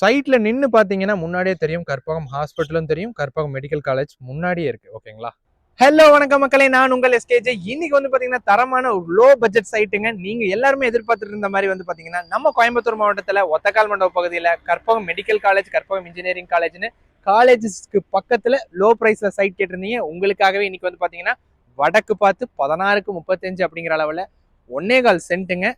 சைட்டில் நின்று பார்த்தீங்கன்னா முன்னாடியே தெரியும். கற்பகம் ஹாஸ்பிட்டலும் தெரியும். கற்பகம் மெடிக்கல் காலேஜ் முன்னாடியே இருக்குது ஓகேங்களா? ஹலோ வணக்கம் மக்களே. நான் உங்கள் எஸ்கேஜே. இன்னைக்கு வந்து பார்த்தீங்கன்னா தரமான ஒரு லோ பட்ஜெட் சைட்டுங்க நீங்கள் எல்லாருமே எதிர்பார்த்துட்டு இருந்த மாதிரி வந்து பார்த்தீங்கன்னா நம்ம கோயம்புத்தூர் மாவட்டத்தில் ஒத்தக்கால் மண்டப பகுதியில் Karpagam medical college Karpagam engineering காலேஜ்னு காலேஜஸ்க்கு பக்கத்தில் லோ ப்ரைஸில் சைட் கேட்டிருந்தீங்க. உங்களுக்காகவே இன்னைக்கு வந்து பார்த்தீங்கன்னா வடக்கு பார்த்து பதினாறுக்கு முப்பத்தஞ்சு அப்படிங்கிற அளவில் ஒன்னே கால் சென்ட்டுங்க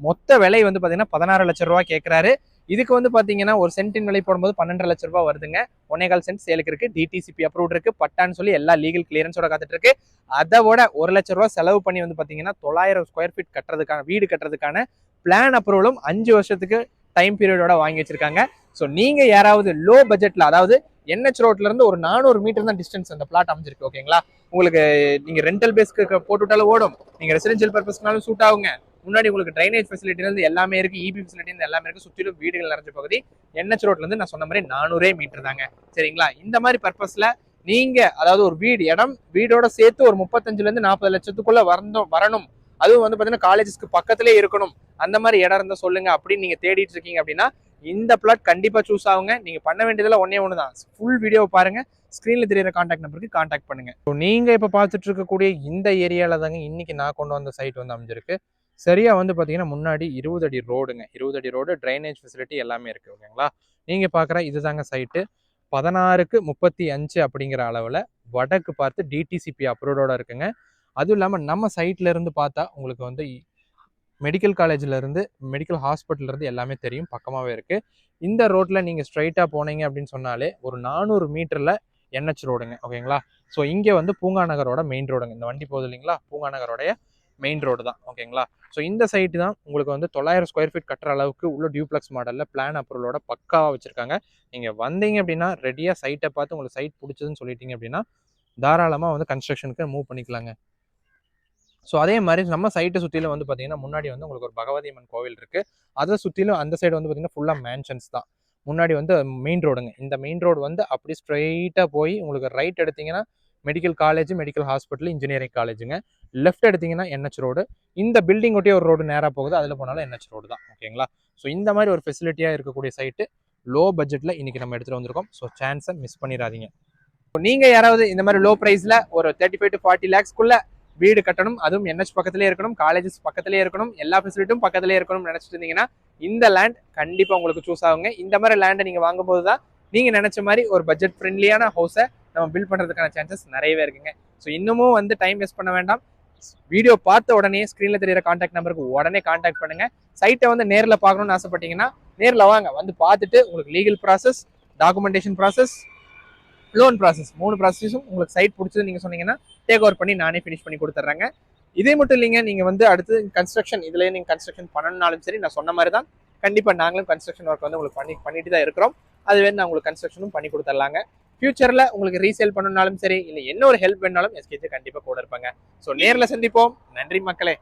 மொத்த விலை வந்து பார்த்தீங்கன்னா பதினாறு லட்சம் ரூபா கேட்குறாரு இதுக்கு வந்து பார்த்தீங்கன்னா ஒரு சென்ட்டின் விலை போடும்போது பன்னெண்டு லட்ச ரூபாய் வருதுங்க. ஒன்னேகால் சென்ட் சேலுக்கு இருக்கு. டிடிசிபி அப்ரூவ் இருக்கு. பட்டான்னு சொல்லி எல்லா லீகல் கிளியரன்ஸோட காத்துட்டு இருக்கு. அதை விட ஒரு லட்ச ரூபாய் செலவு பண்ணி வந்து பார்த்தீங்கன்னா தொள்ளாயிரம் ஸ்கொயர் ஃபீட் கட்டுறதுக்கான வீடு கட்டுறதுக்கான பிளான் அப்ரூவலும் அஞ்சு வருஷத்துக்கு டைம் பீரியடோட வாங்கி வச்சிருக்காங்க. ஸோ நீங்க யாராவது லோ பட்ஜெட்ல அதாவது என்ஹெச் ரோட்ல இருந்து ஒரு நானூறு மீட்டர் தான் டிஸ்டன்ஸ் அந்த பிளாட் அமைஞ்சிருக்கு ஓகேங்களா உங்களுக்கு நீங்க ரெண்டல் பேஸ்க்கு போட்டு விட்டாலும் ஓடும். நீங்க ரெசிடென்ஷியல் பர்பஸ்னாலும் சூட் ஆகுங்க. முன்னாடி உங்களுக்கு ட்ரைனேஜ் ஃபெசிலிட்டிலேருந்து எல்லாமே இருக்குது இபி ஃபெசிலிட்டிலேருந்து எல்லாமே இருக்குது சுற்றிலும் வீடுகள் நிறைஞ்ச பகுதி. என்எச் ரோட்லேருந்து நான் சொன்ன மாதிரி நானூறே மீட்டர் தாங்க. சரிங்களா? இந்த மாதிரி பர்பஸில் நீங்கள் அதாவது ஒரு வீடு இடம் வீடோட சேர்த்து ஒரு முப்பத்தஞ்சுலேருந்து நாற்பது லட்சத்துக்குள்ளே வரணும் வரணும். அதுவும் வந்து பார்த்தீங்கன்னா காலேஜஸ்க்கு பக்கத்திலே இருக்கணும். அந்த மாதிரி இடம் இருந்தால் சொல்லுங்கள் அப்படின்னு நீங்கள் தேடிட்டு இருக்கீங்க அப்படின்னா இந்த பிளாட் கண்டிப்பாக சூஸ் ஆகுங்க. நீங்கள் பண்ண வேண்டியதெல்லாம் ஒன்றே ஒன்று தான். ஃபுல் வீடியோ பாருங்கள் ஸ்க்ரீனில் தெரியுற காண்டாக்ட் நம்பருக்கு காண்டாக்ட் பண்ணுங்கள் ஸோ நீங்கள் இப்போ பார்த்துட்டு இருக்கக்கூடிய இந்த ஏரியாவில் தாங்க இன்னைக்கு நான் கொண்டு வந்த சைட் வந்து அமைஞ்சிருக்கு. சரியாக வந்து பார்த்தீங்கன்னா முன்னாடி இருபது அடி ரோடுங்க. இருபது அடி ரோடு ட்ரைனேஜ் ஃபெசிலிட்டி எல்லாமே இருக்குது ஓகேங்களா நீங்கள் பார்க்குற இதுதாங்க சைட்டு பதினாறுக்கு முப்பத்தி அஞ்சு அப்படிங்கிற அளவில் வடக்கு பார்த்து டிடிசிபி அப்ரூவோட இருக்குங்க. அதுவும் இல்லாமல் நம்ம சைட்ல இருந்து பார்த்தா உங்களுக்கு வந்து மெடிக்கல் காலேஜ்லேருந்து மெடிக்கல் ஹாஸ்பிட்டல்லேருந்து எல்லாமே தெரியும் பக்கமாகவே இருக்குது இந்த ரோட்டில் நீங்கள் ஸ்ட்ரைட்டாக போனீங்க அப்படின்னு சொன்னாலே ஒரு நானூறு மீட்டரில் என்ஹெச் ரோடுங்க ஓகேங்களா ஸோ இங்கே வந்து பூங்கா நகரோட மெயின் ரோடுங்க இந்த வண்டி போகுது இல்லைங்களா? பூங்கா நகரோடைய மெயின் ரோடு தான் ஓகேங்களா ஸோ இந்த சைட்டு தான் உங்களுக்கு வந்து தொள்ளாயிரம் ஸ்கொயர் ஃபீட் கட்டுற அளவுக்கு உள்ள டியூப்ளெக்ஸ் மாடலில் பிளான் அப்ரூவலோட பக்காவாக வச்சுருக்காங்க. நீங்கள் வந்தீங்க அப்படின்னா ரெடியாக சைட்டை பார்த்து உங்களுக்கு சைட் பிடிச்சதுன்னு சொல்லிட்டீங்க அப்படின்னா தாராளமாக வந்து கன்ஸ்ட்ரக்ஷனுக்கு மூவ் பண்ணிக்கலாங்க. ஸோ அதே மாதிரி நம்ம சைட்டை சுற்றிலும் வந்து பார்த்தீங்கன்னா முன்னாடி வந்து உங்களுக்கு ஒரு பகவதி அம்மன் கோவில் இருக்குது அதை சுற்றிலும் அந்த சைடு வந்து பார்த்தீங்கன்னா ஃபுல்லாக மேன்ஷன்ஸ் தான். முன்னாடி வந்து மெயின் ரோடுங்க இந்த மெயின் ரோடு வந்து அப்படி ஸ்ட்ரைட்டாக போய் உங்களுக்கு ரைட் எடுத்தீங்கன்னா medical college medical hospital engineering காலேஜுங்க லெஃப்ட் எடுத்தீங்கன்னா என்ஹெச் ரோடு இந்த பில்டிங் ஒட்டியே ஒரு ரோடு நேராக போகுது. அதில் போனாலும் என்ஹெச் ரோடு தான். ஓகேங்களா ஸோ இந்த மாதிரி ஒரு ஃபெசிலிட்டியாக இருக்கக்கூடிய சைட்டு லோ பட்ஜெட்டில் இன்றைக்கி நம்ம எடுத்துகிட்டு வந்திருக்கோம். ஸோ சான்ஸை மிஸ் பண்ணிடாதீங்க. இப்போ நீங்கள் யாராவது இந்த மாதிரி லோ ப்ரைஸில் ஒரு தேர்ட்டி ஃபைவ் டு ஃபார்ட்டி லேக்ஸ்க்குள்ளே வீடு கட்டணும். அதுவும் என்ஹெச் பக்கத்துலேயே இருக்கணும். காலேஜஸ் பக்கத்துலேயே இருக்கணும். எல்லா ஃபெசிலிட்டியும் பக்கத்திலே இருக்கணும்னு நினச்சிட்டு இருந்தீங்கன்னா இந்த லேண்ட் கண்டிப்பாக உங்களுக்கு சூஸ் ஆகுங்க. இந்த மாதிரி லேண்டை நீங்கள் வாங்கும்போது தான் நீங்கள் நினச்ச மாதிரி ஒரு பட்ஜெட் ஃப்ரெண்ட்லியான ஹவுஸை நம்ம பில்ட் பண்ணுறதுக்கான சான்சஸ் நிறையவே இருக்குங்க. ஸோ இன்னமும் வந்து டைம் வேஸ்ட் பண்ண வேண்டாம். வீடியோ பார்த்த உடனே ஸ்க்ரீனில் தெரியிற காண்டாக்ட் நம்பருக்கு உடனே காண்டாக்ட் பண்ணுங்க. சைட்டை வந்து நேரில் பார்க்கணும்னு ஆசைப்பட்டீங்கன்னா நேரில் வாங்க. வந்து பார்த்துட்டு உங்களுக்கு legal process documentation process loan process மூணு ப்ராசஸும் உங்களுக்கு சைட் பிடிச்சது நீங்கள் சொன்னீங்கன்னா டேக் ஓவர் பண்ணி நானே ஃபினிஷ் பண்ணி கொடுத்துட்றேங்க இதே மட்டும் இல்லைங்க நீங்கள் வந்து அடுத்து கன்ஸ்ட்ரக்ஷன் இதுலேயே நீங்கள் கன்ஸ்ட்ரக்ஷன் பண்ணணும்னாலும் சரி நான் சொன்ன மாதிரி தான் கண்டிப்பாக நாங்களும் கன்ஸ்ட்ரக்ஷன் ஒர்க் வந்து உங்களுக்கு பண்ணி பண்ணிட்டு தான் இருக்கிறோம். அது வேணும் நான் உங்களுக்கு கன்ஸ்ட்ரக்ஷனும் பண்ணி கொடுத்துட்லாங்க ஃபியூச்சரில் உங்களுக்கு ரீசேல் பண்ணணும்னாலும் சரி இல்லை என்ன ஒரு ஹெல்ப் வேணாலும் எஸ்கேஜி கண்டிப்பாக கூட இருப்பாங்க. ஸோ நேரில் சந்திப்போம். நன்றி மக்களே.